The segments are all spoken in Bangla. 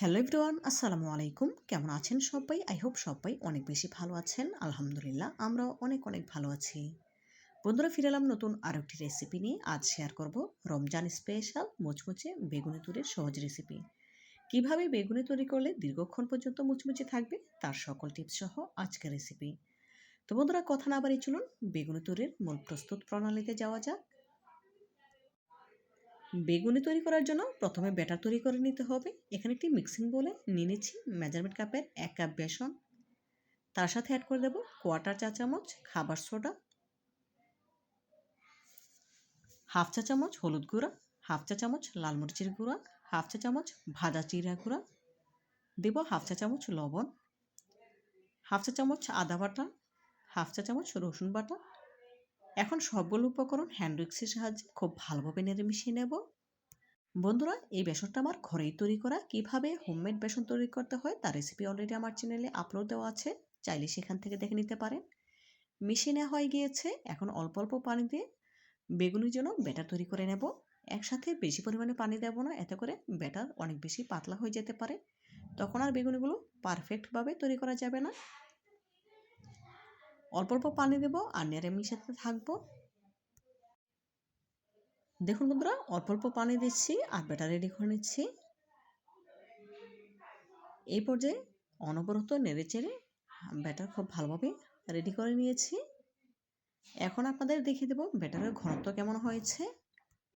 হ্যালো এভরিওয়ান আসসালামু আলাইকুম। কেমন আছেন সবাই? আই হোপ সবাই অনেক বেশি ভালো আছেন। আলহামদুলিল্লাহ, আমরাও অনেক অনেক ভালো আছি। বন্ধুরা, ফিরে এলাম নতুন আরও একটি রেসিপি নিয়ে। আজ শেয়ার করব রমজান স্পেশাল মুচমুচে বেগুনি তুরের সহজ রেসিপি কীভাবে বেগুনি তৈরি করলে দীর্ঘক্ষণ পর্যন্ত মুচমুচে থাকবে তার সকল টিপস সহ আজকের রেসিপি তো বন্ধুরা, কথা না বাড়ি চলুন, বেগুনি তুরের মূল প্রস্তুত প্রণালীতে যাওয়া যাক। বেগুনি তৈরি করার জন্য প্রথমে ব্যাটার তৈরি করে নিতে হবে। এখানে একটি মিক্সিং বলে নিয়ে নিচ্ছি মেজারমেন্ট কাপের এক কাপ বেসন। তার সাথে অ্যাড করে দেব কোয়াটার চা চামচ খাবার সোডা হাফ চা চামচ হলুদ গুঁড়া হাফ চা চামচ লাল মরিচের গুঁড়া হাফ চা চামচ ভাজা জিরা গুঁড়া, দেব হাফ চা চামচ লবণ হাফ চা চামচ আদা বাটা হাফ চা চামচ রসুন বাটা এখন সবগুলো উপকরণ হ্যান্ড উইক্সের সাহায্যে খুব ভালোভাবে নেড়ে মিশিয়ে নেব। বন্ধুরা, এই বেসনটা আমার ঘরেই তৈরি করা। কীভাবে হোমমেড বেসন তৈরি করতে হয় তার রেসিপি অলরেডি আমার চ্যানেলে আপলোড দেওয়া আছে। চাইলে সেখান থেকে দেখে নিতে পারেন। মিশিয়ে নেওয়া হয়ে গিয়েছে। এখন অল্প অল্প পানি দিয়ে বেগুনির জন্য ব্যাটার তৈরি করে নেব। একসাথে বেশি পরিমাণে পানি দেবো না, এতে করে ব্যাটার অনেক বেশি পাতলা হয়ে যেতে পারে। তখন আর বেগুনিগুলো পারফেক্টভাবে তৈরি করা যাবে না। অল্প অল্প পানি দেবো আর নেড়ে মিশাতে থাকব। দেখুন বন্ধুরা, অল্প অল্প পানি দিচ্ছি আর ব্যাটার রেডি করে নিচ্ছি। এই পর্যায়ে অনবরত নেড়ে চেড়ে ব্যাটার খুব ভালোভাবে রেডি করে নিয়েছি। এখন আপনাদের দেখিয়ে দেবো ব্যাটারের ঘনত্ব কেমন হয়েছে।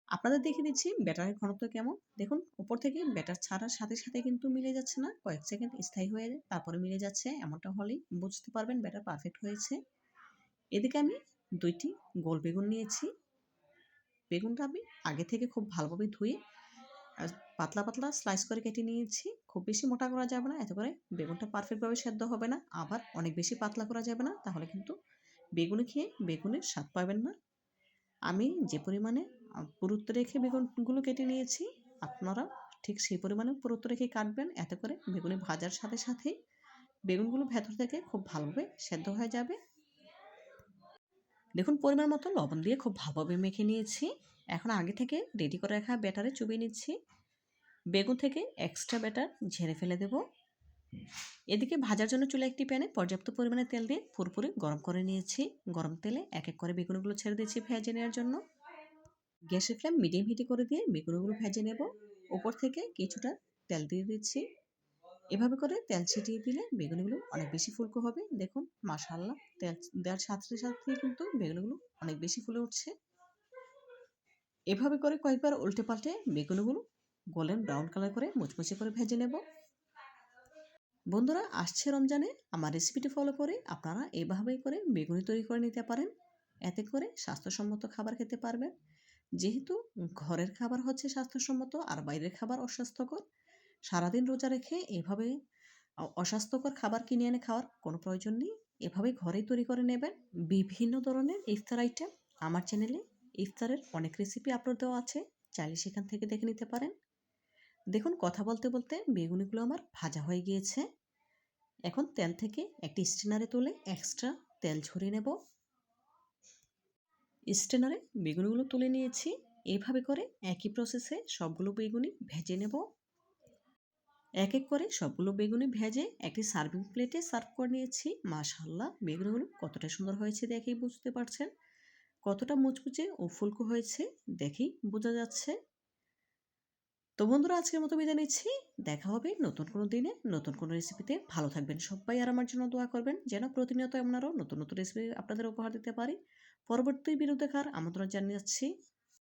আপনাদের দেখে দিচ্ছি ব্যাটারের ঘনত্ব কেমন। দেখুন, উপর থেকে ব্যাটার ছাড়ার সাথে সাথে কিন্তু মিলে যাচ্ছে না। কয়েক সেকেন্ড স্থায়ী হয়ে তারপরে মিলে যাচ্ছে। এমনটা হলেই বুঝতে পারবেন ব্যাটার পারফেক্ট হয়েছে। এদিকে আমি দুইটি গোল বেগুন নিয়েছি। বেগুনটা আমি আগে থেকে খুব ভালোভাবে ধুয়ে পাতলা পাতলা স্লাইস করে কেটে নিয়েছি। খুব বেশি মোটা করা যাবে না, এত করে বেগুনটা পারফেক্টভাবে সেদ্ধ হবে না। আবার অনেক বেশি পাতলা করা যাবে না, তাহলে কিন্তু বেগুনি খেয়ে বেগুনের স্বাদ পাবেন না। আমি যে পরিমাণে পুরুত্ব রেখে বেগুনগুলো কেটে নিয়েছি। আপনারা ঠিক সেই পরিমাণে পুরুত্ব রেখে কাটবেন। এতে করে বেগুনে ভাজার সাথে সাথেই বেগুনগুলো ভেতর থেকে খুব ভালোভাবে সেদ্ধ হয়ে যাবে। দেখুন, পরিমাণ মতো লবণ দিয়ে খুব ভালোভাবে মেখে নিয়েছি। এখন আগে থেকে রেডি করে রাখা ব্যাটারে চুবিয়ে নিচ্ছি। বেগুন থেকে এক্সট্রা ব্যাটার ঝেড়ে ফেলে দেব। এদিকে ভাজার জন্য চুলে একটি প্যানে পর্যাপ্ত পরিমাণে তেল দিয়ে পুরোপুরি গরম করে নিয়েছি। গরম তেলে এক এক করে বেগুনগুলো ছেড়ে দিয়েছি ভেজে নেওয়ার জন্য। গ্যাসের ফ্লেম মিডিয়াম হিটে করে দিয়ে বেগুনগুলো ভেজে নেব। ওপর থেকে কিছুটা তেল দিয়ে দিচ্ছি। এভাবে করে তেল ছিটিয়ে দিলে বেগুনগুলো অনেক বেশি ফুলকো হবে। দেখুন মাশাল্লাহ তেল দেওয়ার সাথে সাথে কিন্তু বেগুনগুলো অনেক বেশি ফুলে উঠছে। এভাবে করে কয়েকবার উল্টে পাল্টে বেগুনগুলো গোল্ডেন ব্রাউন কালার করে মুচমুচে করে ভেজে নেব। বন্ধুরা, আসছে রমজানে। আমার রেসিপিটি ফলো করে আপনারা এভাবেই করে বেগুনি তৈরি করে নিতে পারেন। এতে করে স্বাস্থ্যসম্মত খাবার খেতে পারবেন। যেহেতু ঘরের খাবার হচ্ছে স্বাস্থ্যসম্মত আর বাইরের খাবার অস্বাস্থ্যকর, সারাদিন রোজা রেখে এভাবে অস্বাস্থ্যকর খাবার কিনে এনে খাওয়ার কোনো প্রয়োজন নেই। এভাবে ঘরেই তৈরি করে নেবেন। বিভিন্ন ধরনের ইফতার আইটেম আমার চ্যানেলে ইফতারের অনেক রেসিপি আপলোড দেওয়া আছে। চাইলে সেখান থেকে দেখে নিতে পারেন। দেখুন, কথা বলতে বলতে বেগুনিগুলো আমার ভাজা হয়ে গিয়েছে। এখন তেল থেকে একটি স্টেনারে তুলে এক্সট্রা তেল ঝরিয়ে নেব। স্টেনারে বেগুনগুলো তুলে নিয়েছি। এইভাবে করে একই প্রসেসে সবগুলো বেগুনি ভেজে নেব। এক এক করে সবগুলো বেগুনি ভেজে একটি সার্ভিং প্লেটে সার্ভ করে নিয়েছি। মাশাল্লাহ বেগুনগুলো কতটা সুন্দর হয়েছে দেখেই বুঝতে পারছেন। কতটা মুচমুচে ও ফুলকো হয়েছে দেখেই বোঝা যাচ্ছে। তো বন্ধুরা, আজকের মতো বিদায় নিচ্ছি। দেখা হবে নতুন কোনো দিনে, নতুন কোনো রেসিপিতে ভালো থাকবেন সবাই আর আমার জন্য দোয়া করবেন, যেন প্রতিনিয়ত আপনারাও নতুন নতুন রেসিপি আপনাদের উপহার দিতে পারি। পরবর্তী দেখার আমন্ত্রণ জানিয়ে যাচ্ছি